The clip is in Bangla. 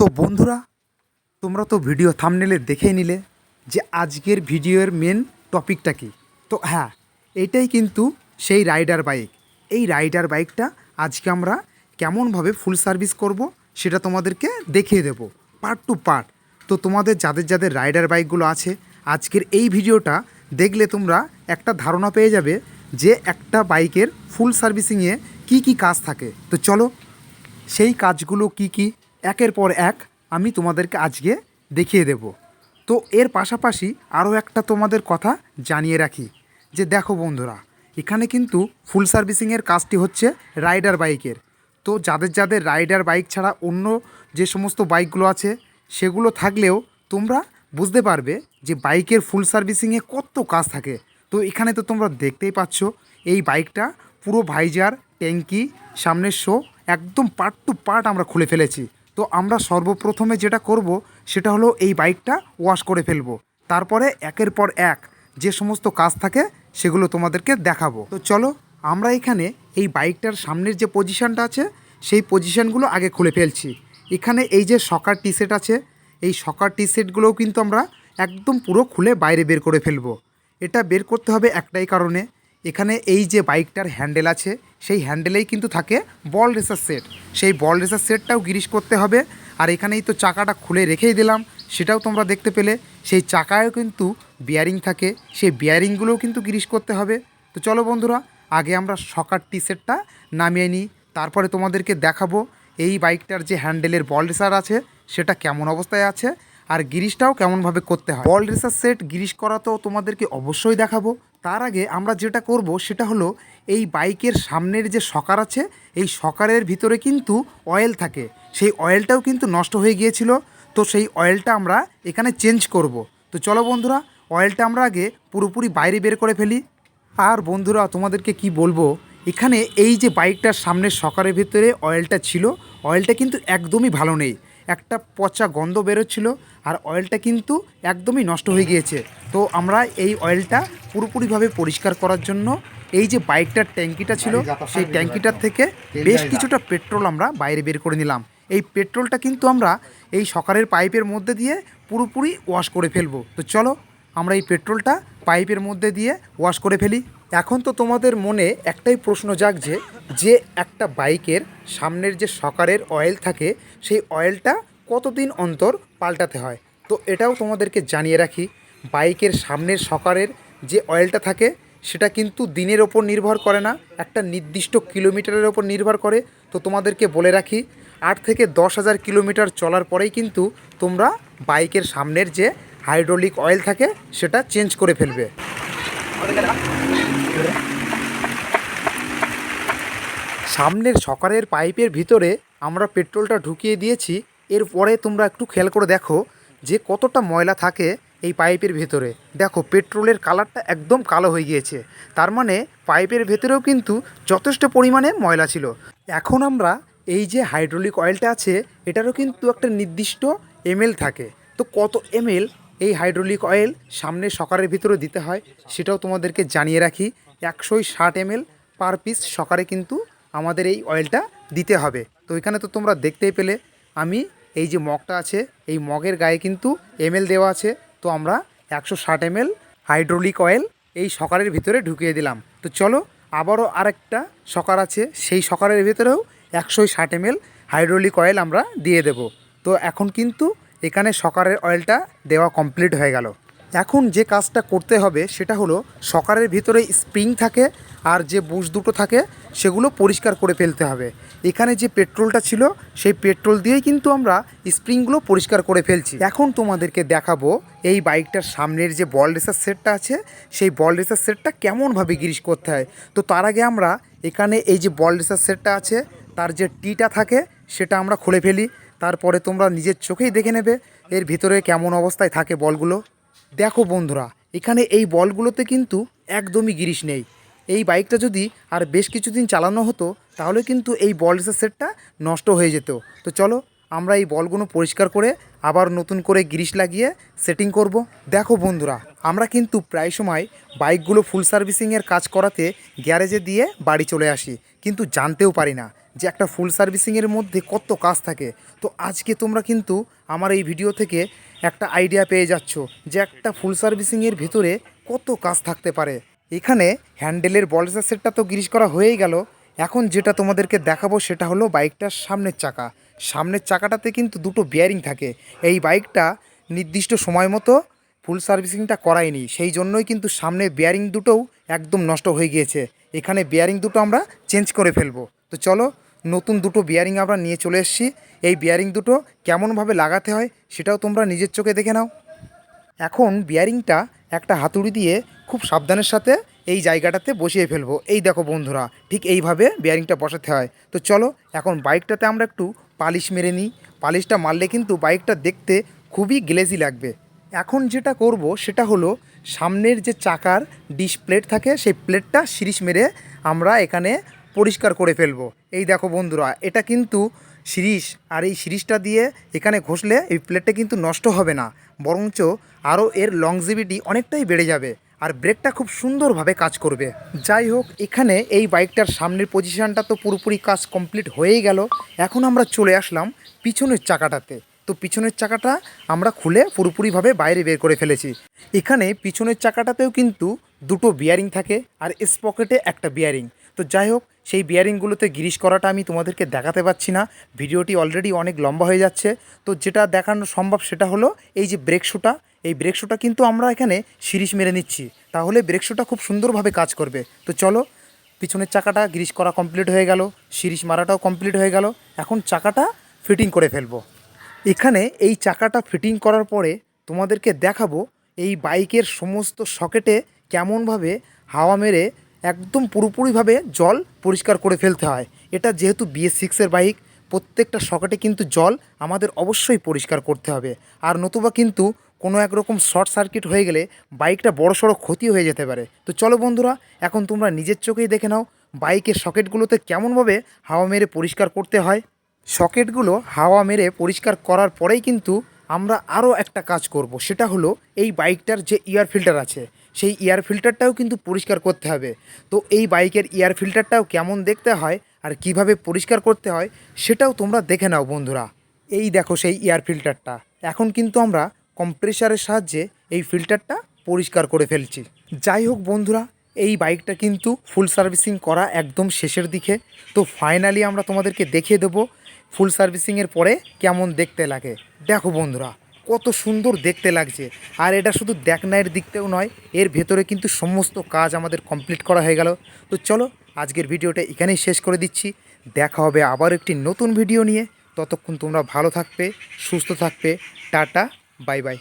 তো বন্ধুরা, তোমরা তো ভিডিও থামনেলে দেখেই নিলে যে আজকের ভিডিওর মেন টপিকটা কি। তো হ্যাঁ এটাই কিন্তু সেই রাইডার বাইক এই রাইডার বাইকটা আজকে আমরা কেমনভাবে ফুল সার্ভিস করব সেটা তোমাদেরকে দেখিয়ে দেবো পার্ট টু পার্ট তো তোমাদের যাদের যাদের রাইডার বাইকগুলো আছে, আজকের এই ভিডিওটা দেখলে তোমরা একটা ধারণা পেয়ে যাবে যে একটা বাইকের ফুল সার্ভিসিংয়ে কি কি কাজ থাকে। তো চলো, সেই কাজগুলো কি কি একের পর এক আমি তোমাদেরকে আজকে দেখিয়ে দেব। তো এর পাশাপাশি আরও একটা তোমাদের কথা জানিয়ে রাখি যে দেখো বন্ধুরা, এখানে কিন্তু ফুল সার্ভিসিংয়ের কাজটি হচ্ছে রাইডার বাইকের তো যাদের যাদের রাইডার বাইক ছাড়া অন্য যে সমস্ত বাইকগুলো আছে, সেগুলো থাকলেও তোমরা বুঝতে পারবে যে বাইকের ফুল সার্ভিসিংয়ে কত কাজ থাকে। তো এখানে তো তোমরা দেখতেই পাচ্ছ, এই বাইকটা পুরো ভাইজার ট্যাঙ্কি সামনের শো একদম পার্ট টু পার্ট আমরা খুলে ফেলেছি। তো আমরা সর্বপ্রথমে যেটা করব, সেটা হলো এই বাইকটা ওয়াশ করে ফেলব। তারপরে একের পর এক যে সমস্ত কাজ থাকে, সেগুলো তোমাদেরকে দেখাবো। তো চলো, আমরা এখানে এই বাইকটার সামনের যে পজিশনটা আছে, সেই পজিশনগুলো আগে খুলে ফেলছি। এখানে এই যে সকার টি সেট আছে, এই সকার টি সেটগুলোও কিন্তু আমরা একদম পুরো খুলে বাইরে বের করে ফেলব। এটা বের করতে হবে একটাই কারণে এখানে এই যে বাইকটার হ্যান্ডেল আছে, সেই হ্যান্ডেলেই কিন্তু থাকে বল রেসার সেট। সেই বল রেসার সেটটাও গিরিশ করতে হবে। আর এখানেই তো চাকাটা খুলে রেখেই দিলাম, সেটাও তোমরা দেখতে পেলে। সেই চাকায়ও কিন্তু বিয়ারিং থাকে, সেই বিয়ারিংগুলোও কিন্তু গিরিশ করতে হবে। তো চলো বন্ধুরা, আগে আমরা সকার টি সেটটা নামিয়ে নিই, তারপরে তোমাদেরকে দেখাবো এই বাইকটার যে হ্যান্ডেলের বল রেসার আছে, সেটা কেমন অবস্থায় আছে, আর গিরিশটাও কেমনভাবে করতে হয়। বল রেসার সেট গিরিশ করা তো তোমাদেরকে অবশ্যই দেখাবো। তার আগে আমরা যেটা করব সেটা হলো এই বাইকের সামনের যে সকার আছে, এই সকারের ভিতরে কিন্তু অয়েল থাকে। সেই অয়েলটাও কিন্তু নষ্ট হয়ে গিয়েছিল। তো সেই অয়েলটা আমরা এখানে চেঞ্জ করব। তো চলো বন্ধুরা অয়েলটা আমরা আগে পুরোপুরি বাইরে বের করে ফেলি। আর বন্ধুরা, তোমাদেরকে কি বলব? এখানে এই যে বাইকটার সামনের সকারের ভিতরে অয়েলটা ছিল অয়েলটা কিন্তু একদমই ভালো নেই। একটা পচা গন্ধ বেরোচ্ছিল আর অয়েলটা কিন্তু একদমই নষ্ট হয়ে গিয়েছে। তো আমরা এই অয়েলটা পুরোপুরিভাবে পরিষ্কার করার জন্য এই যে বাইকটার ট্যাঙ্কিটা ছিল সেই ট্যাঙ্কিটার থেকে বেশ কিছুটা পেট্রোল আমরা বাইরে বের করে নিলাম। এই পেট্রোলটা কিন্তু আমরা এই সকারের পাইপের মধ্যে দিয়ে পুরোপুরি ওয়াশ করে ফেলব। তো চলো আমরা এই পেট্রোলটা পাইপের মধ্যে দিয়ে ওয়াশ করে ফেলি। এখন তো তোমাদের মনে একটাই প্রশ্ন জাগছে যে একটা বাইকের সামনের যে সকারের অয়েল থাকে, সেই অয়েলটা কতদিন অন্তর পাল্টাতে হয়? তো এটাও তোমাদেরকে জানিয়ে রাখি, বাইকের সামনের সকারের যে অয়েলটা থাকে, সেটা কিন্তু দিনের ওপর নির্ভর করে না, একটা নির্দিষ্ট কিলোমিটারের ওপর নির্ভর করে। তো তোমাদেরকে বলে রাখি, আট থেকে দশ হাজার কিলোমিটার চলার পরেই কিন্তু তোমরা বাইকের সামনের যে হাইড্রোলিক অয়েল থাকে, সেটা চেঞ্জ করে ফেলবে। সামনের সকারের পাইপের ভিতরে আমরা পেট্রোলটা ঢুকিয়ে দিয়েছি। এরপরে তোমরা একটু খেয়াল করে দেখো যে কতটা ময়লা থাকে এই পাইপের ভেতরে। দেখো, পেট্রোলের কালারটা একদম কালো হয়ে গিয়েছে। তার মানে পাইপের ভেতরেও কিন্তু যথেষ্ট পরিমাণে ময়লা ছিল। এখন আমরা এই যে হাইড্রোলিক অয়েলটা আছে, এটারও কিন্তু একটা নির্দিষ্ট এমএল থাকে। তো কত এমএল এই হাইড্রোলিক অয়েল সামনে সকারের ভিতরে দিতে হয়, সেটাও তোমাদেরকে জানিয়ে রাখি। একশোই ষাট এমএল পার পিস সকারে কিন্তু আমাদের এই অয়েলটা দিতে হবে। তো এখানে তো তোমরা দেখতেই পেলে, আমি এই যে মগটা আছে, এই মগের গায়ে কিন্তু এমএল দেওয়া আছে। তো আমরা একশো ষাট এমএল হাইড্রোলিক অয়েল এই সকারের ভিতরে ঢুকিয়ে দিলাম। তো চলো, আবারও আরেকটা সকার আছে, সেই সকারের ভিতরেও একশো ষাট এমএল হাইড্রোলিক অয়েল আমরা দিয়ে দেব। তো এখন কিন্তু এখানে সকারের অয়েলটা দেওয়া কমপ্লিট হয়ে গেল। এখন যে কাজটা করতে হবে সেটা হলো সকারের ভিতরে স্প্রিং থাকে আর যে বুশ দুটো থাকে সেগুলো পরিষ্কার করে ফেলতে হবে। এখানে যে পেট্রোলটা ছিল সেই পেট্রোল দিয়েই কিন্তু আমরা স্প্রিংগুলো পরিষ্কার করে ফেলছি। এখন তোমাদেরকে দেখাবো এই বাইকটার সামনের যে বল রেসার সেটটা আছে, সেই বল রেসার সেটটা কেমনভাবে গিরিশ করতে হয়। তো তার আগে আমরা এখানে এই যে বল রেসার সেটটা আছে, তার যে টিটা থাকে সেটা আমরা খুলে ফেলি। তারপরে তোমরা নিজের চোখেই দেখে নেবে, এর ভিতরে কেমন অবস্থায় থাকে বলগুলো। দেখো বন্ধুরা, এখানে এই বলগুলোতে কিন্তু একদমই গিরিশ নেই। এই বাইকটা যদি আর বেশ কিছুদিন চালানো হতো, তাহলে কিন্তু এই বল সেটটা নষ্ট হয়ে যেত। তো চলো, আমরা এই বলগুলো পরিষ্কার করে আবার নতুন করে গ্রিস লাগিয়ে সেটিং করব। দেখো বন্ধুরা, আমরা কিন্তু প্রায় সময় বাইকগুলো ফুল সার্ভিসিংয়ের কাজ করাতে গ্যারেজে দিয়ে বাড়ি চলে আসি, কিন্তু জানতেও পারি না। যে একটা ফুল সার্ভিসিংয়ের মধ্যে কত কাজ থাকে। তো আজকে তোমরা কিন্তু আমার এই ভিডিও থেকে একটা আইডিয়া পেয়ে যাচ্ছ যে একটা ফুল সার্ভিসিংয়ের ভেতরে কত কাজ থাকতে পারে। এখানে হ্যান্ডেলের বলসা সেটটা তো গ্রিস করা হয়েই গেল। এখন যেটা তোমাদেরকে দেখাবো সেটা হলো বাইকটার সামনের চাকা। সামনের চাকাটাতে কিন্তু দুটো বিয়ারিং থাকে। এই বাইকটা নির্দিষ্ট সময় মতো ফুল সার্ভিসিংটা করায়নি। সেই জন্যই কিন্তু সামনে বিয়ারিং দুটোও একদম নষ্ট হয়ে গিয়েছে। এখানে বিয়ারিং দুটো আমরা চেঞ্জ করে ফেলব। তো চলো নতুন দুটো বিয়ারিং আমরা নিয়ে চলে এসেছি। এই বিয়ারিং দুটো কেমনভাবে লাগাতে হয় সেটাও তোমরা নিজের চোখে দেখে নাও। এখন বিয়ারিংটা একটা হাতুড়ি দিয়ে খুব সাবধানের সাথে এই জায়গাটাতে বসিয়ে ফেলব। এই দেখো বন্ধুরা, ঠিক এইভাবে বিয়ারিংটা বসাতে হয়। তো চলো, এখন বাইকটাতে আমরা একটু পালিশ মেরে নিই। পালিশটা মারলে কিন্তু বাইকটা দেখতে খুবই গ্লেজি লাগবে। এখন যেটা করব সেটা হলো, সামনের যে চাকার ডিশ প্লেট থাকে, সেই প্লেটটা সিরিজ মেরে আমরা এখানে পরিষ্কার করে ফেলব। এই দেখো বন্ধুরা, এটা কিন্তু সিরিজ, আর এই সিরিজটা দিয়ে এখানে ঘষলে এই প্লেটটা কিন্তু নষ্ট হবে না, বরঞ্চ আরও এর লংজিভিটি অনেকটাই বেড়ে যাবে, আর ব্রেকটা খুব সুন্দরভাবে কাজ করবে। যাই হোক, এখানে এই বাইকটার সামনের পজিশানটা তো পুরোপুরি কাজ কমপ্লিট হয়েই গেল। এখন আমরা চলে আসলাম পিছনের চাকাটাতে। তো পিছনের চাকাটা আমরা খুলে পুরোপুরিভাবে বাইরে বের করে ফেলেছি। এখানে পিছনের চাকাটাতেও কিন্তু দুটো বিয়ারিং থাকে, আর স্পকেটে একটা বিয়ারিং তো যাই হোক, সেই বিয়ারিংগুলোতে গিরিশ করাটা আমি তোমাদেরকে দেখাতে পাচ্ছি না। ভিডিওটি অলরেডি অনেক লম্বা হয়ে যাচ্ছে। তো যেটা দেখানো সম্ভব সেটা হলো এই যে ব্রেক শুটা এই ব্রেক শুটা কিন্তু আমরা এখানে সিরিজ মেরে নিচ্ছি। তাহলে ব্রেক শুটা খুব সুন্দরভাবে কাজ করবে। তো চলো, পিছনের চাকাটা গ্রিস করা কমপ্লিট হয়ে গেল। সিরিজ মারাটাও কমপ্লিট হয়ে গেল। এখন চাকাটা ফিটিং করে ফেলব। এখানে এই চাকাটা ফিটিং করার পরে তোমাদেরকে দেখাবো এই বাইকের সমস্ত সকেটে কেমনভাবে হাওয়া মেরে একদম পুরোপুরিভাবে জল পরিষ্কার করে ফেলতে হয়। এটা যেহেতু বিএস সিক্সের বাইক প্রত্যেকটা সকেটে কিন্তু জল আমাদের অবশ্যই পরিষ্কার করতে হবে। আর নতুবা কিন্তু কোনো একরকম শর্ট সার্কিট হয়ে গেলে বাইকটা বড় সড়ো ক্ষতি হয়ে যেতে পারে। তো চলো বন্ধুরা, এখন তোমরা নিজের চোখেই দেখে নাও বাইকের সকেটগুলোতে কেমনভাবে হাওয়া মেরে পরিষ্কার করতে হয়। সকেটগুলো হাওয়া মেরে পরিষ্কার করার পরেই কিন্তু আমরা আরও একটা কাজ করব। সেটা হলো এই বাইকটার যে এয়ার ফিল্টার আছে সেই এয়ার ফিল্টারটাও কিন্তু পরিষ্কার করতে হবে। তো এই বাইকের এয়ার ফিল্টারটাও কেমন দেখতে হয় আর কীভাবে পরিষ্কার করতে হয়, সেটাও তোমরা দেখে নাও বন্ধুরা। এই দেখো সেই এয়ার ফিল্টারটা এখন কিন্তু আমরা কম্প্রেসারের সাহায্যে এই ফিল্টারটা পরিষ্কার করে ফেলছি। যাই হোক বন্ধুরা, এই বাইকটা কিন্তু ফুল সার্ভিসিং করা একদম শেষের দিকে। তো ফাইনালি আমরা তোমাদেরকে দেখিয়ে দেবো ফুল সার্ভিসিংয়ের পরে কেমন দেখতে লাগে। দেখো বন্ধুরা। কত সুন্দর দেখতে লাগছে। আর এটা শুধু দেখনায়ের দিকতেও নয়, এর ভেতরে কিন্তু সমস্ত কাজ আমাদের কমপ্লিট করা হয়ে গেল। তো চলো, আজকের ভিডিওটা এখানেই শেষ করে দিচ্ছি। দেখা হবে আবার একটি নতুন ভিডিও নিয়ে। ততক্ষণ তোমরা ভালো থাকবে, সুস্থ থাকবে। Tata, bye bye.